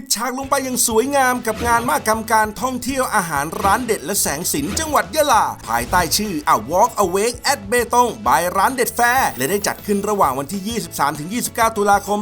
ดฉากลงไปอย่างสวยงามกับงานมากรรมการท่องเที่ยวอาหารร้านเด็ดและแสงสินจังหวัดยะลา ภายใต้ชื่อ A Walk Awake at เบตง by ร้านเด็ดแฟร์และได้จัดขึ้นระหว่างวันที่ 23-29 ตุลาคม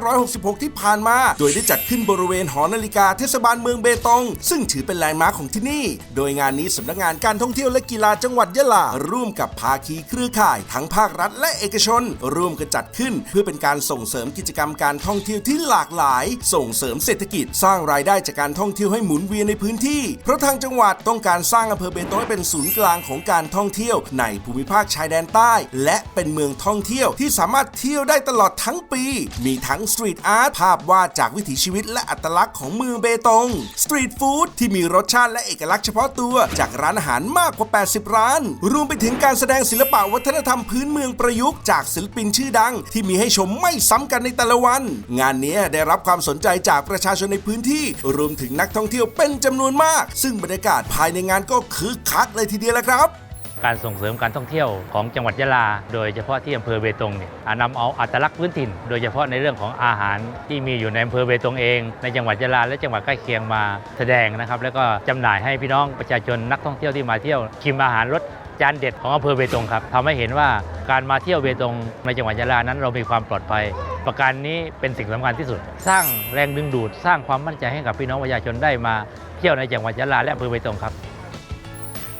2566 ที่ผ่านมา โดยได้จัดขึ้นบริเวณหอนาฬิกาเทศบาลเมืองเบตง ซึ่งถือเป็นแลนด์มาร์คของที่นี่ โดยงานนี้สำนักงานการท่องเที่ยวและกีฬาจังหวัดยะลา ร่วมกับภาคีเครือข่าย ทั้งภาครัฐและเอกชน ร่วมกันจัดขึ้น เพื่อเป็นการส่งเสริมกิจกรรมการท่องเที่ยวที่หลากหลาย ส่งเสริมเศรษฐกิจสร้างรายได้จากการท่องเที่ยวให้หมุนเวียนในพื้นที่ เพราะทางจังหวัดต้องการสร้างอำเภอเบตงให้เป็นศูนย์กลางของการท่องเที่ยวในภูมิภาคชายแดนใต้ และเป็นเมืองท่องเที่ยวที่สามารถเที่ยวได้ตลอดทั้งปี มีทั้งสตรีทอาร์ตภาพวาดจากวิถีชีวิตและอัตลักษณ์ของเมืองเบตง สตรีทฟู้ดที่มีรสชาติและเอกลักษณ์เฉพาะตัวจากร้านอาหารมากกว่า 80 ร้าน รวมไปถึงการแสดงศิลปะวัฒนธรรมพื้นเมืองประยุกต์จากศิลปินชื่อดัง ที่มีให้ชมไม่ซ้ำกันในแต่ละวัน งานนี้ได้รับความสนใจจากประชาชนในพื้นที่ รวมถึงนักท่องเที่ยวเป็นจำนวนมาก ซึ่งบรรยากาศภายในงานก็คึกคักเลยทีเดียวละครับการส่งเสริมการท่องเที่ยวของจังหวัดยะลา โดยเฉพาะที่อำเภอเบตงเนี่ยนำเอาอัตลักษณ์พื้นถิ่น โดยเฉพาะในเรื่องของอาหารที่มีอยู่ในอำเภอเบตงเอง ในจังหวัดยะลาและจังหวัดใกล้เคียงมาแสดงนะครับ แล้วก็จำหน่ายให้พี่น้องประชาชนนักท่องเที่ยวที่มาเที่ยวชิมอาหารรส จานเด็ดของอำเภอเบตงครับทำให้เห็นว่าการมาเที่ยวเบตงในจังหวัดยะลานั้นเรามีความปลอดภัย ประการนี้เป็นสิ่งสำคัญที่สุด สร้างแรงดึงดูด สร้างความมั่นใจให้กับพี่น้องประชาชนได้มาเที่ยวในจังหวัดยะลาและอำเภอเบตงครับ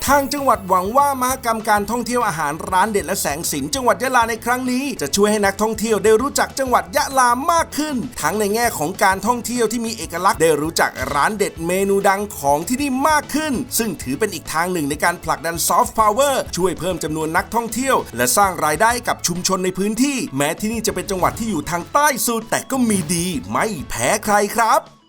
ทางจังหวัดหวังว่ามหกรรมการท่องเที่ยวอาหารร้านเด็ดและแสงสินจังหวัดยะลาในครั้งนี้ จะช่วยให้นักท่องเที่ยวได้รู้จักจังหวัดยะลามากขึ้น ทั้งในแง่ของการท่องเที่ยวที่มีเอกลักษณ์ได้รู้จักร้านเด็ดเมนูดังของที่นี่มากขึ้น ซึ่งถือเป็นอีกทางหนึ่งในการผลักดันซอฟต์พาวเวอร์ช่วยเพิ่มจำนวนนักท่องเที่ยว และสร้างรายได้กับชุมชนในพื้นที่ แม้ที่นี่จะเป็นจังหวัดที่อยู่ทางใต้สุดแต่ก็มีดี ไม่แพ้ใครครับ